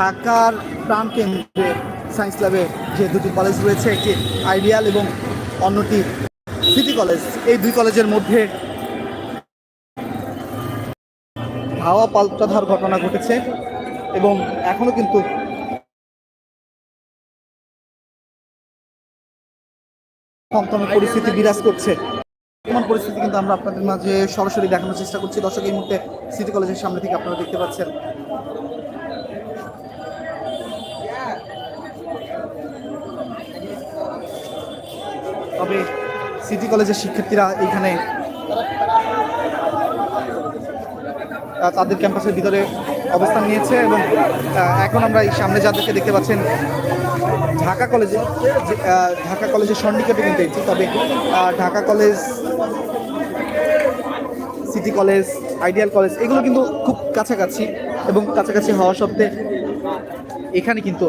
ঢাকার প্রাণ কেন্দ্রে সায়েন্স ল্যাবে যে দুটি কলেজ রয়েছে, একটি আইডিয়াল এবং অন্যটি সিটি কলেজ, এই দুই কলেজের মধ্যে হাওয়া পাল্টাধার ঘটনা ঘটেছে এবং এখনও কিন্তু পরিস্থিতি বিরাজ করছে। এমন পরিস্থিতি কিন্তু আমরা আপনাদের মাঝে সরাসরি দেখানোর চেষ্টা করছি। দর্শক, এই মুহূর্তে সিটি কলেজের সামনে থেকে আপনারা দেখতে পাচ্ছেন তবে সিটি কলেজের শিক্ষার্থীরা এখানে তাদের ক্যাম্পাসের ভিতরে অবস্থান নিয়েছে এবং এখন আমরা এই সামনে যাদেরকে দেখতে পাচ্ছেন, ঢাকা কলেজে ঢাকা কলেজের সন্নিকটে কিন্তু এসেছি তবে Dhaka college, city college, ideal college, এগুলো কিন্তু খুব কাছাকাছি এবং কাছাকাছি হওয়া সত্ত্বে এখানে কিন্তু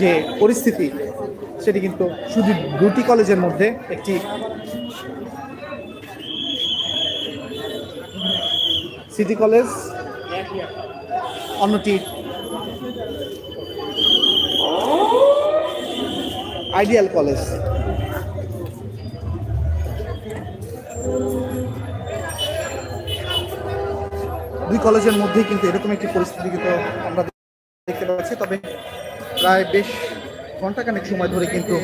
যে পরিস্থিতি সেটি কিন্তু শুধু দুটি কলেজের মধ্যে একটি সিটি কলেজ। অন্যটি আইডিয়াল কলেজ। দুই কলেজের মধ্যেই কিন্তু এরকম একটি পরিস্থিতি কিন্তু আমরা দেখতে পাচ্ছি, তবে প্রায় বেশ ঘন্টাখানেক সময় ধরে কিন্তু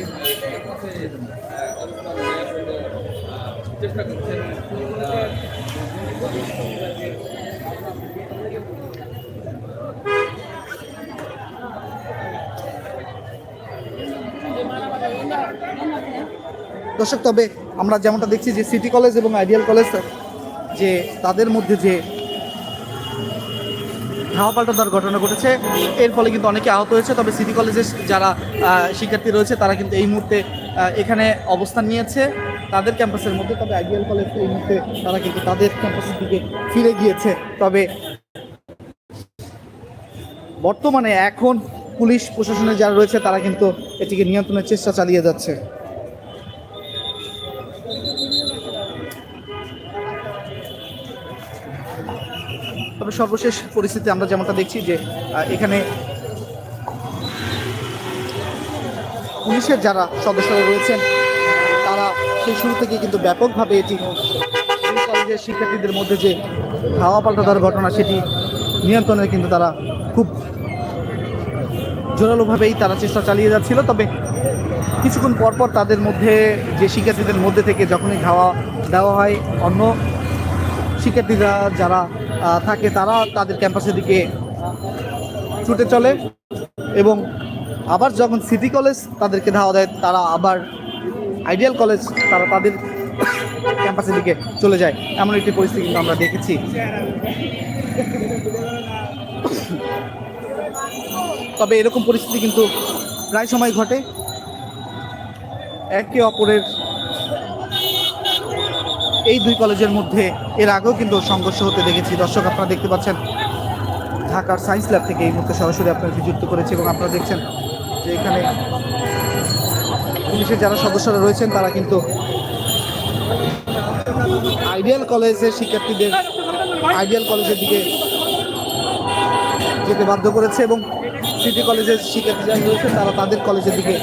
দর্শক, তবে আমরা যেমনটা দেখছি যে সিটি কলেজ এবং আইডিয়াল কলেজ যে তাদের মধ্যে যে ধাওয়া পাল্টাদার ঘটনা ঘটেছে। এর ফলে কিন্তু অনেকে আহত হয়েছে, তবে সিটি কলেজের যারা শিক্ষার্থী রয়েছে, তারা কিন্তু এই মুহূর্তে এখানে অবস্থান নিয়েছে। তাদের ক্যাম্পাসের মধ্যে, তবে আইডিয়াল কলেজ এই মুহূর্তে, তারা কিন্তু তাদের ক্যাম্পাসের দিকে ফিরে গিয়েছে। তবে বর্তমানে এখন পুলিশ প্রশাসনে যারা রয়েছে, তারা কিন্তু এটিকে নিয়ন্ত্রণের চেষ্টা চালিয়ে যাচ্ছে। তবে সর্বশেষ পরিস্থিতি আমরা যেমনটা দেখছি যে এখানে পুলিশের যারা সদস্যরা রয়েছেন, তারা সেই শুরু থেকে কিন্তু ব্যাপকভাবে এটি কলেজের শিক্ষার্থীদের মধ্যে যে হাওয়া পাল্টা ঘটনা, সেটি নিয়ন্ত্রণে কিন্তু তারা খুব জোরালোভাবেই তারা চেষ্টা চালিয়ে যাচ্ছিল। তবে কিছুক্ষণ পরপর তাদের মধ্যে যে শিক্ষার্থীদের মধ্যে থেকে যখনই খাওয়া দেওয়া হয়, অন্য শিক্ষার্থীরা যারা থাকে, তারা তাদের ক্যাম্পাসের দিকে ছুটে চলে এবং আবার যখন সিটি কলেজ তাদেরকে ধাওয়া দেয়, তারা আবার আইডিয়াল কলেজ, তারা তাদের ক্যাম্পাসের দিকে চলে যায়। এমন একটি পরিস্থিতি কিন্তু আমরা দেখেছি। তবে এরকম পরিস্থিতি কিন্তু প্রায় সময় ঘটে। একে অপরের এই দুই কলেজের মধ্যে এর আগেও কিন্তু সংঘর্ষ হতে দেখেছি। দর্শক, আপনারা দেখতে পাচ্ছেন, ঢাকার সায়েন্স ল্যাব থেকে এই মুহূর্তে সরাসরি আপনাদেরকে যুক্ত করেছে এবং আপনারা দেখছেন যে এখানে পুলিশের যারা সদস্যরা রয়েছেন, তারা কিন্তু আইডিয়াল কলেজের শিক্ষার্থীদের আইডিয়াল কলেজের দিকে যেতে বাধ্য করেছে এবং সিটি কলেজের শিক্ষার্থী যারা রয়েছে তারা তাদের কলেজের দিকে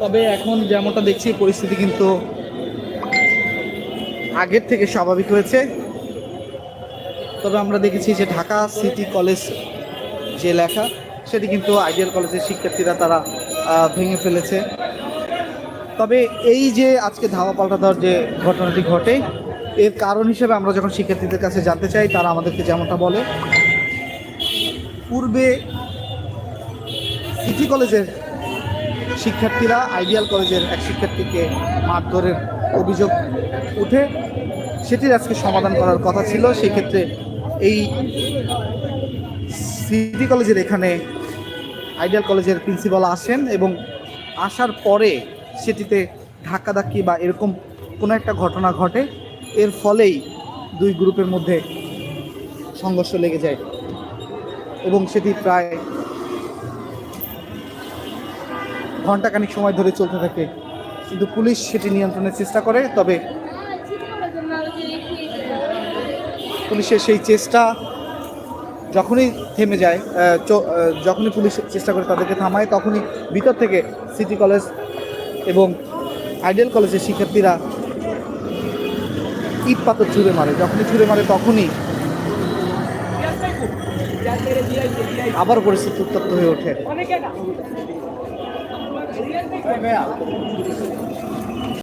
তবে এখন যেমনটা দেখছি, পরিস্থিতি কিন্তু আগের থেকে স্বাভাবিক হয়েছে। তবে আমরা দেখেছি যে ঢাকা সিটি কলেজ যে লেখা, সেটি কিন্তু আইডিয়াল কলেজের শিক্ষার্থীরা তারা ভেঙে ফেলেছে। তবে এই যে আজকে ধাওয়া পাল্টা দেওয়ার যে ঘটনাটি ঘটে, এর কারণ হিসেবে আমরা যখন শিক্ষার্থীদের কাছে জানতে চাই, তারা আমাদেরকে যেমনটা বলে, পূর্বে সিটি কলেজের শিক্ষার্থীরা আইডিয়াল কলেজের এক শিক্ষার্থীকে মারধরের অভিযোগ উঠে, সেটির আজকে সমাধান করার কথা ছিল। সেক্ষেত্রে এই সিটি কলেজের এখানে আইডিয়াল কলেজের প্রিন্সিপাল আসেন এবং আসার পরে সেটিতে ধাক্কাধাক্কি বা এরকম কোনো একটা ঘটনা ঘটে। এর ফলেই দুই গ্রুপের মধ্যে সংঘর্ষ লেগে যায় এবং সেটি প্রায় ঘন্টাখানিক সময় ধরে চলতে থাকে। কিন্তু পুলিশ সেটি নিয়ন্ত্রণের চেষ্টা করে, তবে পুলিশের সেই চেষ্টা যখনই থেমে যায় যখনই পুলিশ চেষ্টা করে তাদেরকে থামায়, তখনই ভিতর থেকে সিটি কলেজ এবং আইডিয়াল কলেজের শিক্ষার্থীরা ইট পাথর ছুঁড়ে মারে। যখনই ছুঁড়ে মারে তখনই আবার পরিস্থিতি উত্তপ্ত হয়ে ওঠে। 哎，没有。